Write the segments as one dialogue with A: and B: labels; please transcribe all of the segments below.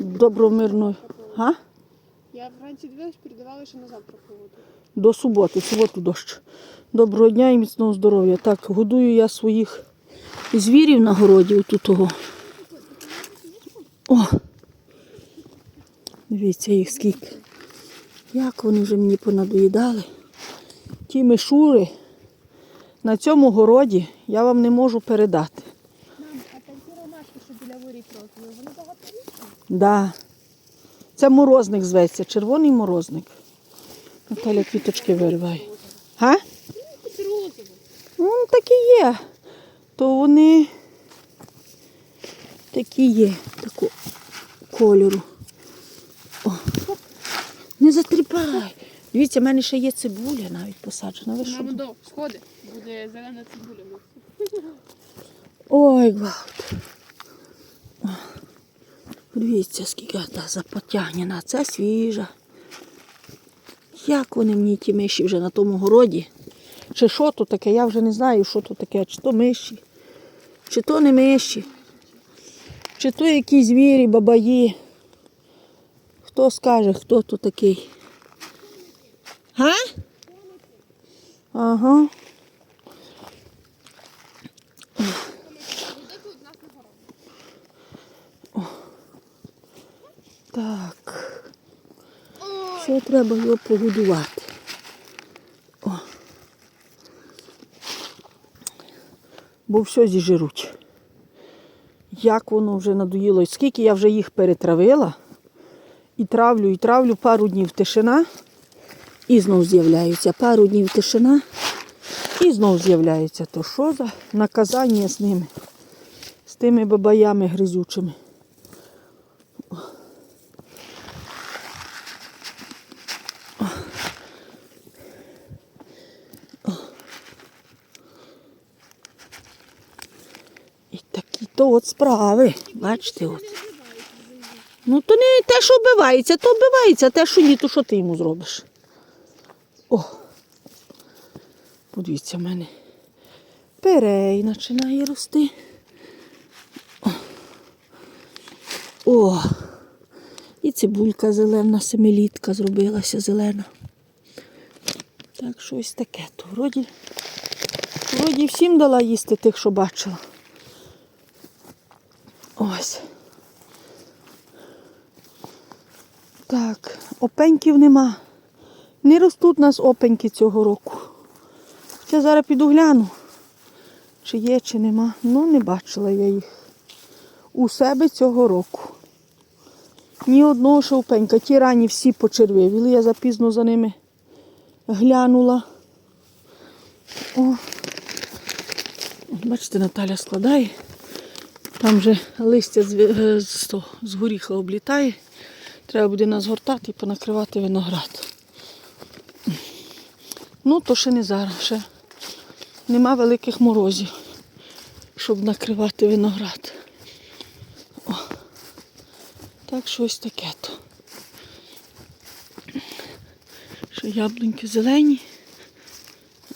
A: добромирно. Га?
B: Я вранці дивилась, передавали, що на завтра погоду.
A: До суботи, суботу дощ. Доброго дня і міцного здоров'я. Так, годую я своїх звірів на городі того. О! Дивіться їх скільки. Як вони вже мені понадоїдали. Ті мишури на цьому городі я вам не можу передати.
B: Мам, а там ті ромашки, що біля воріт років, вони багаторічні?
A: Да. Це морозник зветься, червоний морозник. Наталя квіточки вириває. Га? Ну, такі є. То вони такі є, такого кольору. О. Не затріпай. Дивіться, в мене ще є цибуля навіть посаджена. Ви що?
B: До, сходи. Буде зелена цибуля.
A: Ой, гвалт. Дивіться, скільки та запотягнена. Це свіжа. Як вони мені ті миші вже на тому городі? Чи що то таке? Я вже не знаю, що то таке. Чи то миші, чи то не миші, чи то якісь звірі, бабаї. Хто скаже, хто то такий? Га? Ага. Так. Ще треба його погодувати. О. Бо все зіжируть. Як воно вже надоїло. Скільки я вже їх перетравила. І травлю, і травлю пару днів тишина. І знов з'являються. Пару днів тишина. І знов з'являються. То що за наказання з ними? З тими бабаями гризючими. І такі то от справи. Бачите, от. Ну, то не те, що вбивається, то вбивається, а те, що ні, то що ти йому зробиш. О. Подивіться, в мене перей починає рости. О. О. І цибулька зелена, семилітка зробилася зелена. Так, щось таке. То вроді, вроді всім дала їсти тих, що бачила. Ось. Так, опеньків нема. Не ростуть у нас опеньки цього року. Хоча зараз піду гляну, чи є, чи нема. Ну, не бачила я їх. У себе цього року. Ні одного шовпенька. Ті рані всі почервивіли. Я запізно за ними глянула. О. Бачите, Наталя складає. Там вже листя з, е, з, того, з горіха облітає. Треба буде назгортати і понакривати виноград. Ну, то ще не зараз, ще нема великих морозів, щоб накривати виноград. О. Так щось таке то. Ще яблуньки зелені.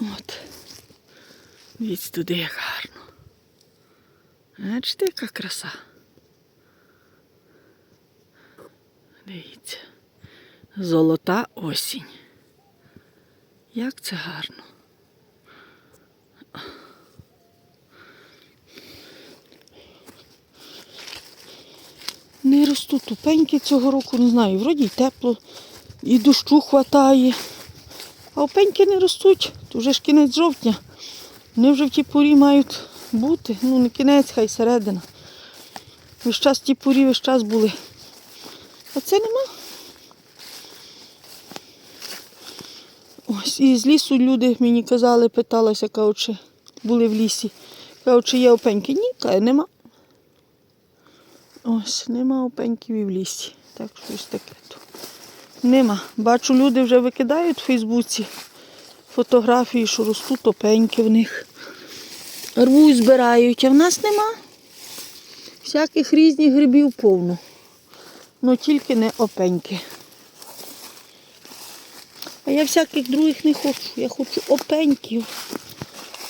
A: От. Дивіться туди як гарно. Бачите, яка краса. Дивіться. Золота осінь. Як це гарно. Не ростуть тупеньки цього року, не знаю, вроді й тепло, і дощу хватає. А опеньки не ростуть, то вже ж кінець жовтня. Вони вже в тій порі мають бути. Ну, не кінець, хай середина. Весь час ті порі, весь час були. А це нема. Ось, і з лісу люди мені казали, питалася, кажуть, чи були в лісі. Кажуть, чи є опеньки. Ні, каже, нема. Ось, нема опеньків і в лісі. Так щось таке тут. Нема. Бачу, люди вже викидають в Фейсбуці фотографії, що ростуть опеньки в них. Рвуть, збирають, а в нас нема. Всяких різних грибів повно. Ну тільки не опеньки. А я всяких других не хочу. Я хочу опеньків.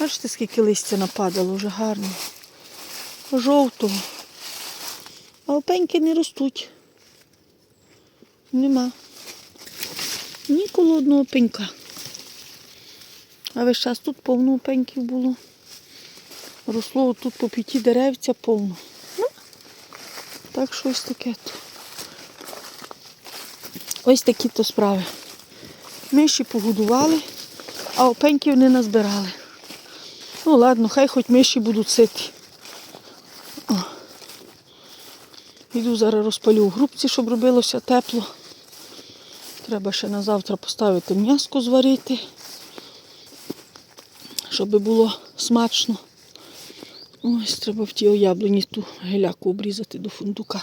A: Бачите, скільки листя нападало вже гарно. Жовтого. А опеньки не ростуть. Нема. Ні коло одного пенька. А весь час тут повно пеньків було. Росло тут по п'яті деревця повно. Ну, так щось таке. то. Ось такі то справи. Миші погодували, а опеньків не назбирали. Ну ладно, хай хоч миші будуть ситі. О. Йду зараз розпалю в грубці, щоб робилося тепло. Треба ще на завтра поставити м'яско зварити, щоб було смачно. Ось треба в тій яблуні ту геляку обрізати до фундука.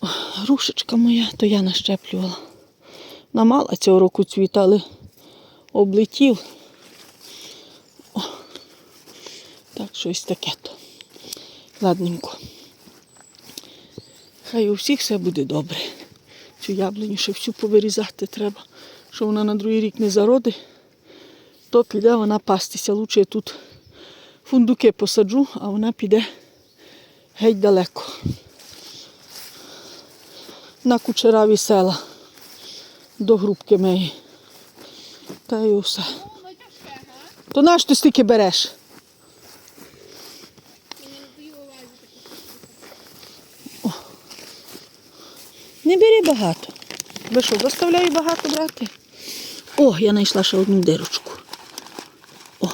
A: О, Грушечка моя, то я нащеплювала. Намала цього року цвіт, але облетів. О, так, щось таке то. Ладненько. Хай у всіх все буде добре. Цю яблуню ще всю повирізати треба, що вона на другий рік не зароди, то піде вона пастися. Лучше тут фундуки посаджу, а вона піде геть далеко. На кучераві села до грубки меї. Та й усе. То наш ти стільки береш?
B: Мені не
A: бери багато. Ви що, заставляю багато брати? О, я знайшла ще одну дирочку. О,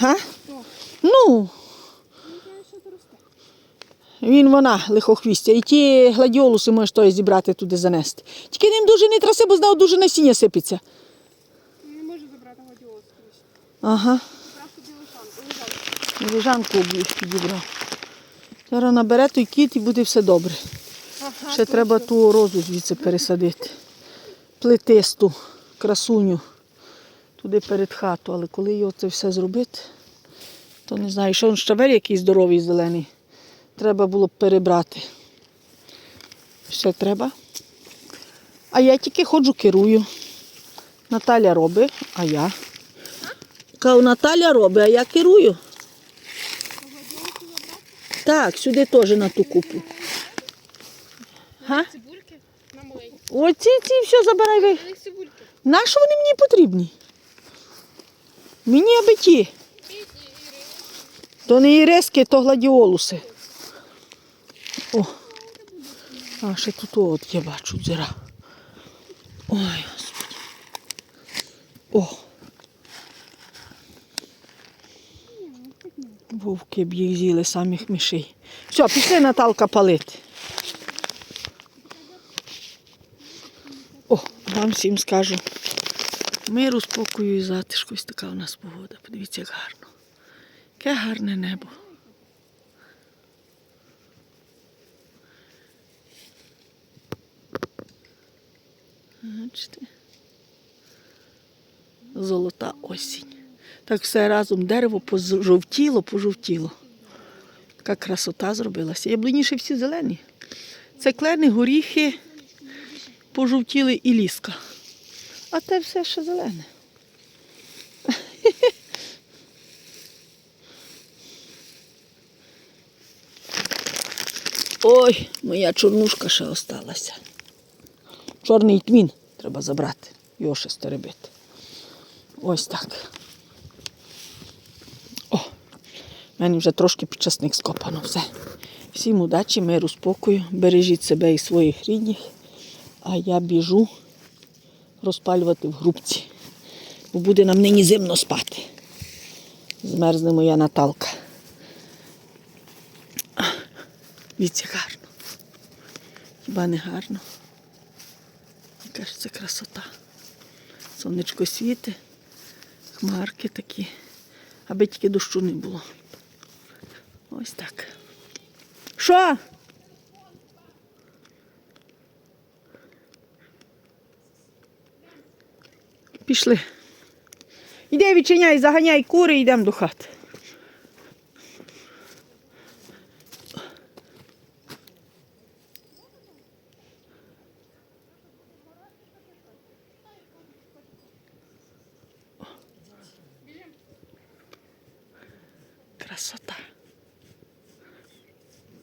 A: га? Ну, він вона лихохвістя. І ті гладіолуси можеш той зібрати туди занести. Тільки ним дуже не траси, бо знав дуже насіння сипеться.
B: Не можу забрати гладіолус.
A: Ага.
B: Лежанку.
A: Лежанку об'їв підібрав. Зараз набере той кіт і буде все добре.
B: Ага,
A: Ще треба ту розу звідси пересадити. Плетисту, красуню. Туди перед хату. Але коли його це все зробити, то не знаю, що він щавель який здоровий зелений. Треба було б перебрати. Ще треба. А я тільки ходжу, керую. Наталя робить, а я. Кажу, Наталя робить, а я керую. Так, сюди теж на ту купу. Га?
B: Цибульки на маленькі.
A: Оці ці все забирай ви.
B: На.
A: Нащо вони мені потрібні? Мені аби ті. То не іриски, то гладіолуси. О. А ще тут от я бачу дзира. Ой, господи. О. Вовки б їх з'їли самих мишей. Все, пішли Наталка палити. О, вам всім скажу. Миру, спокою і затишку. Ось така у нас погода. Подивіться, як гарно. Яке гарне небо. Бачите? Золота осінь. Так все разом дерево пожовтіло, пожовтіло. Така красота зробилася. Яблуні ще всі зелені. Це клени, горіхи, пожовтіли і ліска. А те все ще зелене. Ой, моя чорнушка ще осталася. Чорний тмін треба забрати, його ще стеребити. Ось так. О, в мене вже трошки підчасник скопано. Все. Всім удачі, миру, спокою. Бережіть себе і своїх рідних. А я біжу розпалювати в грубці. Бо буде нам нині зимно спати. Змерзне моя Наталка. Віці гарно. Хіба не гарно? Яка ж це красота. Сонечко світи, хмарки такі, аби тільки дощу не було. Ось так. Що? Пішли. Іди відчиняй, заганяй кури йдемо до хати.